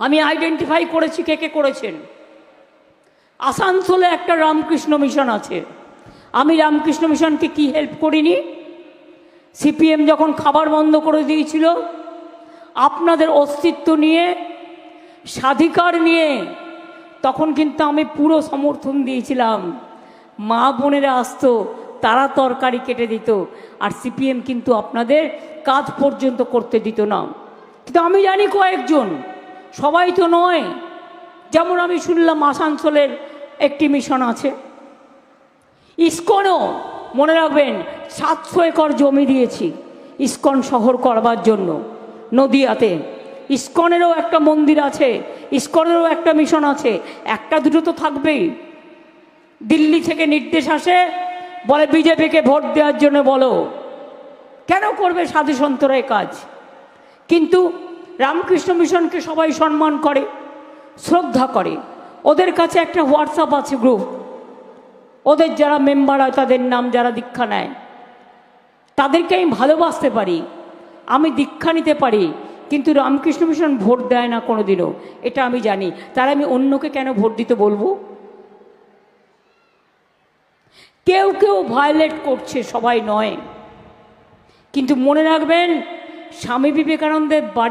আমি আইডেন্টিফাই করেছি কে কে করেছেন। আসানসোলে একটা রামকৃষ্ণ মিশন আছে। আমি রামকৃষ্ণ মিশনকে কি হেল্প করিনি? সিপিএম যখন খাবার বন্ধ করে দিয়েছিল, আপনাদের অস্তিত্ব নিয়ে, স্বাধিকার নিয়ে, তখন কিন্তু আমি পুরো সমর্থন দিয়েছিলাম। মা বোনেরা আসতো, তারা তরকারি কেটে দিত, আর সিপিএম কিন্তু আপনাদের কাজ পর্যন্ত করতে দিত না। কিন্তু আমি জানি কয়েকজন সবাই তো নয়। যেমন আমি শুনলাম আসানসোলের একটি মিশন আছে। ইস্কনও, মনে রাখবেন, সাতশো একর জমি দিয়েছি ইস্কন শহর করবার জন্য, নদিয়াতে। ইস্কনেরও একটা মন্দির আছে, ইস্কনেরও একটা মিশন আছে, একটা দুটো তো থাকবেই। দিল্লি থেকে নির্দেশ আসে, বলে বিজেপিকে ভোট দেওয়ার জন্য বলো। কেন করবে সাধু সন্তরা কাজ? কিন্তু রামকৃষ্ণ মিশনকে সবাই সম্মান করে, শ্রদ্ধা করে। ওদের কাছে একটা হোয়াটসঅ্যাপ আছে গ্রুপ ওদের যারা মেম্বার হয়, তাদের নাম যারা দীক্ষা নেয়, তাদেরকে আমি ভালোবাসতে পারি। আমি দীক্ষা নিতে পারি, কিন্তু রামকৃষ্ণ মিশন ভোট দেয় না কোনো দিনও এটা আমি জানি। তার আমি অন্যকে কেন ভোট দিতে বলব? কেউ কেউ ভায়োলেট করছে, সবাই নয়। কিন্তু মনে রাখবেন, স্বামী বিবেকানন্দের বাড়ি